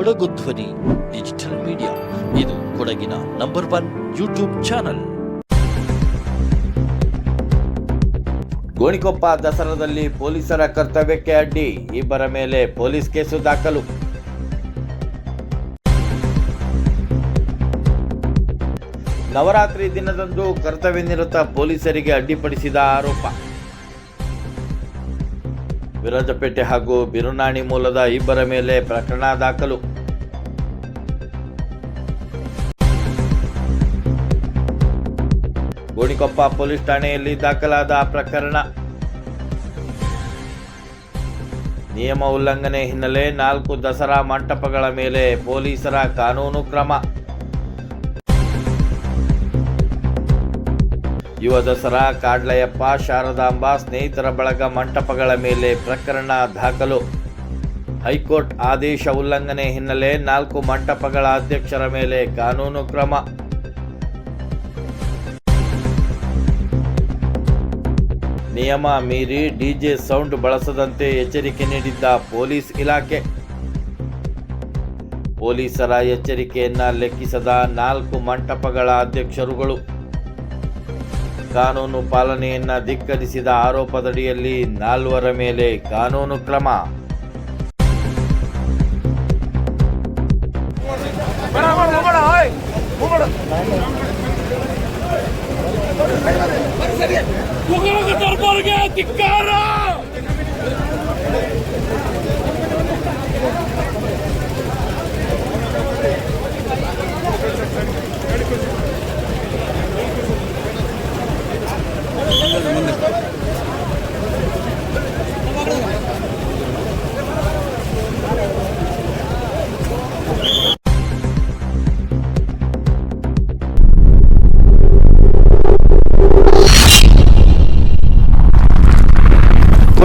ಕೊಡಗು ಧ್ವನಿ digital media ಇದು ಕೊಡಗಿನ number one YouTube channel Gonikoppa ದಸರಾದಲ್ಲಿ ಪೊಲೀಸರ ಕರ್ತವ್ಯಕ್ಕೆ ಅಡ್ಡಿ. ಇಬ್ಬರ ಮೇಲೆ ಪೊಲೀಸ್ ಕೇಸು ದಾಖಲು. ನವರಾತ್ರಿ ದಿನದಂದು ಕರ್ತವ್ಯ ನಿರತ ಪೊಲೀಸರಿಗೆ ಅಡ್ಡಿಪಡಿಸಿದ ಆರೋಪ. ವಿರಾಜಪೇಟೆ ಹಾಗೂ ಬಿರುನಾಣಿ ಮೂಲದ ಇಬ್ಬರ ಮೇಲೆ ಪ್ರಕರಣ ದಾಖಲು. ಗೋಣಿಕೊಪ್ಪ ಪೊಲೀಸ್ ಠಾಣೆಯಲ್ಲಿ ದಾಖಲಾದ ಪ್ರಕರಣ. ನಿಯಮ ಉಲ್ಲಂಘನೆ ಹಿನ್ನೆಲೆ ನಾಲ್ಕು ದಸರಾ ಮಂಟಪಗಳ ಮೇಲೆ ಪೊಲೀಸರ ಕಾನೂನು ಕ್ರಮ. ಯುವ ದಸರಾ, ಕಾಡ್ಲಯಪ್ಪ, ಶಾರದಾಂಬ, ಸ್ನೇಹಿತರ ಬಳಗ ಮಂಟಪಗಳ ಮೇಲೆ ಪ್ರಕರಣ ದಾಖಲು. ಹೈಕೋರ್ಟ್ ಆದೇಶ ಉಲ್ಲಂಘನೆ ಹಿನ್ನೆಲೆ ನಾಲ್ಕು ಮಂಟಪಗಳ ಅಧ್ಯಕ್ಷರ ಮೇಲೆ ಕಾನೂನು ಕ್ರಮ. ನಿಯಮ ಮೀರಿ ಡಿಜೆ ಸೌಂಡ್ ಬಳಸದಂತೆ ಎಚ್ಚರಿಕೆ ನೀಡಿದ್ದ ಪೊಲೀಸ್ ಇಲಾಖೆ. ಪೊಲೀಸರ ಎಚ್ಚರಿಕೆಯನ್ನ ಲೆಕ್ಕಿಸದ ನಾಲ್ಕು ಮಂಟಪಗಳ ಅಧ್ಯಕ್ಷರುಗಳು. ಕಾನೂನು ಪಾಲನೆಯನ್ನ ಧಿಕ್ಕರಿಸಿದ ಆರೋಪದಡಿಯಲ್ಲಿ ನಾಲ್ವರ ಮೇಲೆ ಕಾನೂನು ಕ್ರಮ. ಧಿಕ್ಕಾರ